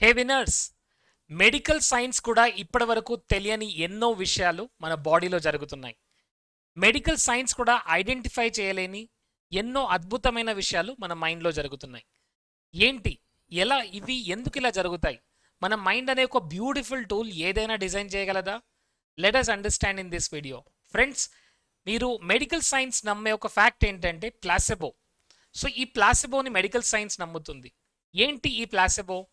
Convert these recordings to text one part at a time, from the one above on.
Hey winners medical science కూడా ఇప్పటి వరకు తెలియని ఎన్నో విషయాలు మన బాడీలో జరుగుతున్నాయి. మెడికల్ సైన్స్ కూడా ఐడెంటిఫై చేయలేని ఎన్నో అద్భుతమైన విషయాలు మన మైండ్లో జరుగుతున్నాయి. ఏంటి? ఎలా? ఇవి ఎందుకు ఇలా జరుగుతాయి? మన మైండ్ అనే ఒక బ్యూటిఫుల్ టూల్ ఏదైనా డిజైన్ చేయగలదా? Let us understand in this video. Friends మీరు మెడికల్ సైన్స్ నమ్మే ఒక ఫ్యాక్ట్ ఏంటంటే ప్లాసెబో. సో ఈ ప్లాసెబోని మెడికల్ సైన్స్ నమ్ముతుంది. ఏంటి ఈ ప్లాసెబో?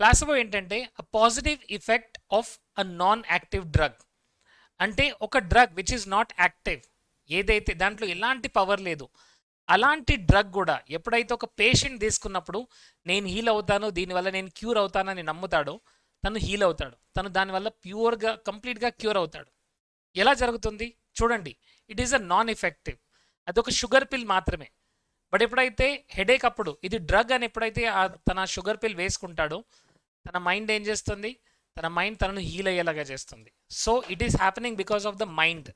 ప్లాసిబో ఏంటంటే a positive effect of a non active drug అంటే ఒక drug which is not active ఏదైతే దాంట్లో ఎలాంటి పవర్ లేదు అలాంటి డ్రగ్ కూడా ఎప్పుడైతే ఒక పేషెంట్ తీసుకున్నప్పుడు నేను హీల్ అవుతాను దీనివల్ల నేను క్యూర్ అవుతానని నమ్ముతాడో తను హీల్ అవుతాడు. తను దానివల్ల ప్యూర్గా కంప్లీట్గా క్యూర్ అవుతాడు. ఎలా జరుగుతుంది? చూడండి. It is a non effective అదొక షుగర్ పిల్ మాత్రమే. బట్ ఎప్పుడైతే హెడేక్ అప్పుడు ఇది డ్రగ్ అని ఎప్పుడైతే తన షుగర్ పిల్ వేసుకుంటాడో తన మైండ్ ఏం చేస్తుంది? తన మైండ్ తనను హీల్ అయ్యేలాగా చేస్తుంది. So it is happening because of the mind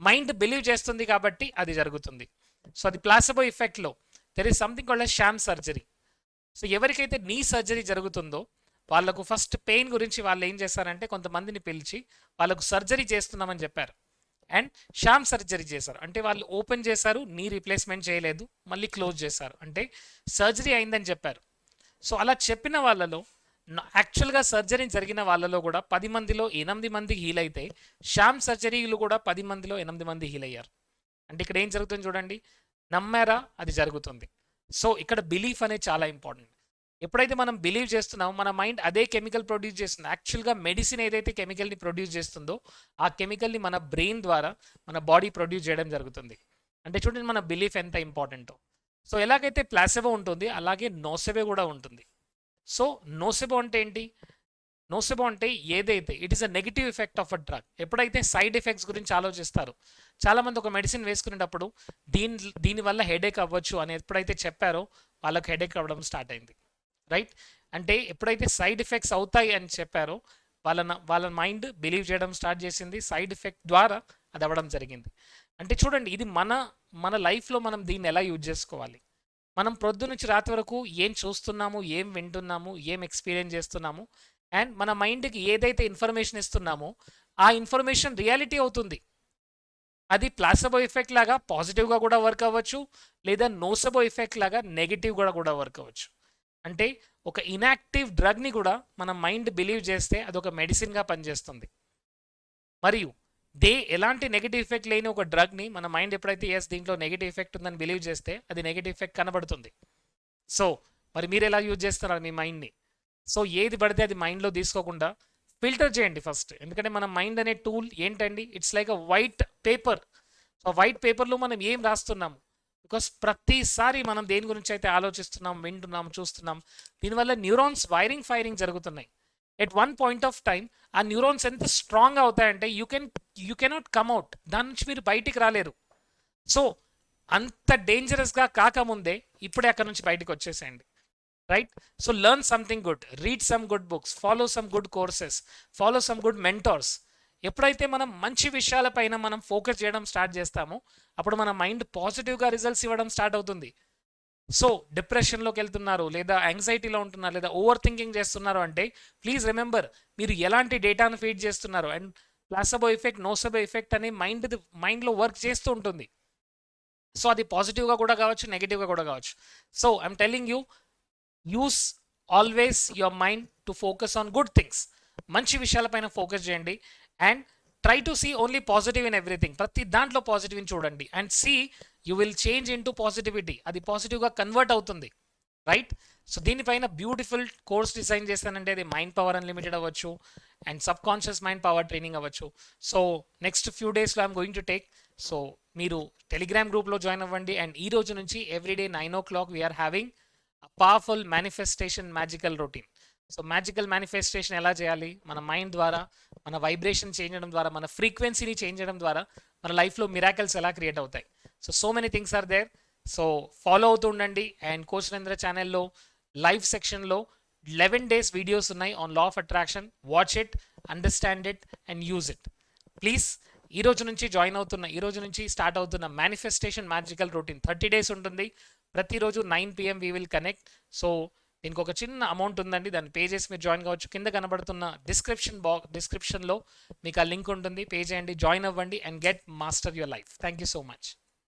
mind believe చేస్తుంది కాబట్టి అది జరుగుతుంది. సో అది placebo ఇఫెక్ట్లో there is something called sham surgery so ఎవరికైతే నీ సర్జరీ జరుగుతుందో వాళ్ళకు ఫస్ట్ పెయిన్ గురించి వాళ్ళు ఏం చేస్తారంటే కొంతమందిని పిలిచి వాళ్ళకు సర్జరీ చేస్తున్నామని చెప్పారు. అండ్ షామ్ సర్జరీ చేశారు. అంటే వాళ్ళు ఓపెన్ చేశారు నీ రీప్లేస్మెంట్ చేయలేదు మళ్ళీ క్లోజ్ చేశారు. అంటే సర్జరీ అయిందని చెప్పారు. సో అలా చెప్పిన వాళ్ళలో యాక్చువల్గా సర్జరీ జరిగిన వాళ్ళలో కూడా పది మందిలో ఎనిమిది మంది హీల్ అయితే షామ్ సర్జరీలు కూడా పది మందిలో ఎనిమిది మంది హీల్ అయ్యారు. అంటే ఇక్కడ ఏం జరుగుతుంది చూడండి నమ్మారా అది జరుగుతుంది. సో ఇక్కడ బిలీఫ్ అనేది చాలా ఇంపార్టెంట్ ఎప్పుడైతే మనం బిలీవ్ చేస్తున్నామో మన మైండ్ అదే కెమికల్ ప్రొడ్యూస్ చేస్తుంది. యాక్చువల్గా మెడిసిన్ ఏదైతే కెమికల్ని ప్రొడ్యూస్ చేస్తుందో ఆ కెమికల్ని మన బ్రెయిన్ ద్వారా మన బాడీ ప్రొడ్యూస్ చేయడం జరుగుతుంది. అంటే చూడండి మన బిలీఫ్ ఎంత ఇంపార్టెంటో సో ఎలాగైతే ప్లాసెబో ఉంటుంది అలాగే నోసెబో కూడా ఉంటుంది. సో నోసెబో అంటే ఏంటి? నోసెబో అంటే ఏదైతే it is a negative effect of a drug ఎప్పుడైతే సైడ్ ఎఫెక్ట్స్ గురించి ఆలోచిస్తారు చాలామంది ఒక మెడిసిన్ వేసుకునేటప్పుడు దీని దీనివల్ల హెడేక్ అవ్వచ్చు అని ఎప్పుడైతే చెప్పారో వాళ్ళకి హెడేక్ అవ్వడం స్టార్ట్ అయింది. రైట్ అంటే ఎప్పుడైతే సైడ్ ఎఫెక్ట్స్ అవుతాయి అని చెప్పారో వాళ్ళ వాళ్ళ మైండ్ బిలీవ్ చేయడం స్టార్ట్ చేసింది సైడ్ ఎఫెక్ట్ ద్వారా అది అవ్వడం జరిగింది. అంటే చూడండి ఇది మన మన లైఫ్లో మనం దీన్ని ఎలా యూజ్ చేసుకోవాలి? మనం ప్రొద్దు నుంచి రాత్రి వరకు ఏం చూస్తున్నాము ఏం వింటున్నాము ఏం ఎక్స్పీరియన్స్ చేస్తున్నాము అండ్ మన మైండ్కి ఏదైతే ఇన్ఫర్మేషన్ ఇస్తున్నామో ఆ ఇన్ఫర్మేషన్ రియాలిటీ అవుతుంది. అది ప్లాసబో ఎఫెక్ట్ లాగా పాజిటివ్గా కూడా వర్క్ అవ్వచ్చు లేదా నోసబో ఎఫెక్ట్ లాగా నెగిటివ్ కూడా కూడా వర్క్ అవ్వచ్చు. అంటే ఒక ఇనాక్టివ్ డ్రగ్ని కూడా మన మైండ్ బిలీవ్ చేస్తే అదొక మెడిసిన్గా పనిచేస్తుంది. మరియు దే ఎలాంటి నెగిటివ్ ఎఫెక్ట్ లేని ఒక డ్రగ్ని మన మైండ్ ఎప్పుడైతే ఎస్ దీంట్లో నెగిటివ్ ఎఫెక్ట్ ఉందని బిలీవ్ చేస్తే అది నెగిటివ్ ఎఫెక్ట్ కనబడుతుంది. సో మరి మీరు ఎలా యూజ్ చేస్తున్నారు మీ మైండ్ని సో ఏది పడితే అది మైండ్లో తీసుకోకుండా ఫిల్టర్ చేయండి ఫస్ట్ ఎందుకంటే మన మైండ్ అనే టూల్ ఏంటండి? It's like a white paper so white పేపర్లో మనం ఏం రాస్తున్నాము? బికాస్ ప్రతిసారి మనం దేని గురించి అయితే ఆలోచిస్తున్నాం వింటున్నాం చూస్తున్నాం దీనివల్ల న్యూరాన్స్ వైరింగ్ ఫైరింగ్ జరుగుతున్నాయి. At one point of time ఆ న్యూరోన్స్ ఎంత strong అవుతాయంటే you can you cannot come out దాని నుంచి మీరు బయటికి రాలేరు. సో అంత డేంజరస్గా కాకముందే ఇప్పుడే అక్కడ నుంచి బయటికి వచ్చేసేయండి. Right so learn something good read some good books follow some good courses follow some good mentors ఎప్పుడైతే మనం మంచి విషయాలపైన మనం ఫోకస్ చేయడం స్టార్ట్ చేస్తామో అప్పుడు మన మైండ్ పాజిటివ్గా రిజల్ట్స్ ఇవ్వడం స్టార్ట్ అవుతుంది. సో డిప్రెషన్లోకి వెళ్తున్నారు లేదా యాంగ్జైటీలో ఉంటున్నారు లేదా ఓవర్ థింకింగ్ చేస్తున్నారు అంటే ప్లీజ్ రిమెంబర్ మీరు ఎలాంటి డేటాను ఫీడ్ చేస్తున్నారు? And placebo effect nocebo effect అనే మైండ్ మైండ్లో వర్క్ చేస్తూ ఉంటుంది. సో అది పాజిటివ్గా కూడా కావచ్చు నెగిటివ్గా కూడా కావచ్చు. So I'm telling you use always your mind to focus on good things మంచి విషయాలపైన ఫోకస్ చేయండి. And try to see only positive in everything ప్రతి దాంట్లో పాజిటివ్ని చూడండి. And see you will change into positivity అది పాజిటివ్గా కన్వర్ట్ అవుతుంది. రైట్ సో దీనిపైన బ్యూటిఫుల్ కోర్స్ డిజైన్ చేస్తానంటే అది మైండ్ పవర్ అన్లిమిటెడ్ అవ్వచ్చు and subconscious mind power training అవ్వచ్చు సో నెక్స్ట్ ఫ్యూ డేస్లో I'm going to take so మీరు టెలిగ్రామ్ గ్రూప్లో జాయిన్ అవ్వండి అండ్ ఈ రోజు నుంచి everyday nine o'clock we are having powerful manifestation magical routine so magical manifestation ఎలా చేయాలి? మన మైండ్ ద్వారా మన వైబ్రేషన్ చేంజ్ చేయడం ద్వారా మన ఫ్రీక్వెన్సీని చేంజ్ చేయడం ద్వారా మన లైఫ్లో మిరాకల్స్ ఎలా క్రియేట్ అవుతాయి? So so many things are there so follow అవుతూ ఉండండి. అండ్ కోచ్ నరేంద్ర ఛానల్లో లైవ్ సెక్షన్లో లెవెన్ డేస్ వీడియోస్ ఉన్నాయి on law of attraction watch it understand it and use it please ఈ రోజు నుంచి జాయిన్ అవుతున్న ఈ రోజు నుంచి స్టార్ట్ అవుతున్న manifestation magical routine thirty days ఉంటుంది. ప్రతిరోజు nine PM we will connect so దీనికి ఒక చిన్న అమౌంట్ ఉందండి. దాన్ని పే చేసి మీరు జాయిన్ కావచ్చు. కింద కనబడుతున్న డిస్క్రిప్షన్ బాక్స్ డిస్క్రిప్షన్లో మీకు ఆ లింక్ ఉంటుంది. పే చేయండి జాయిన్ అవ్వండి and get master your life thank you so much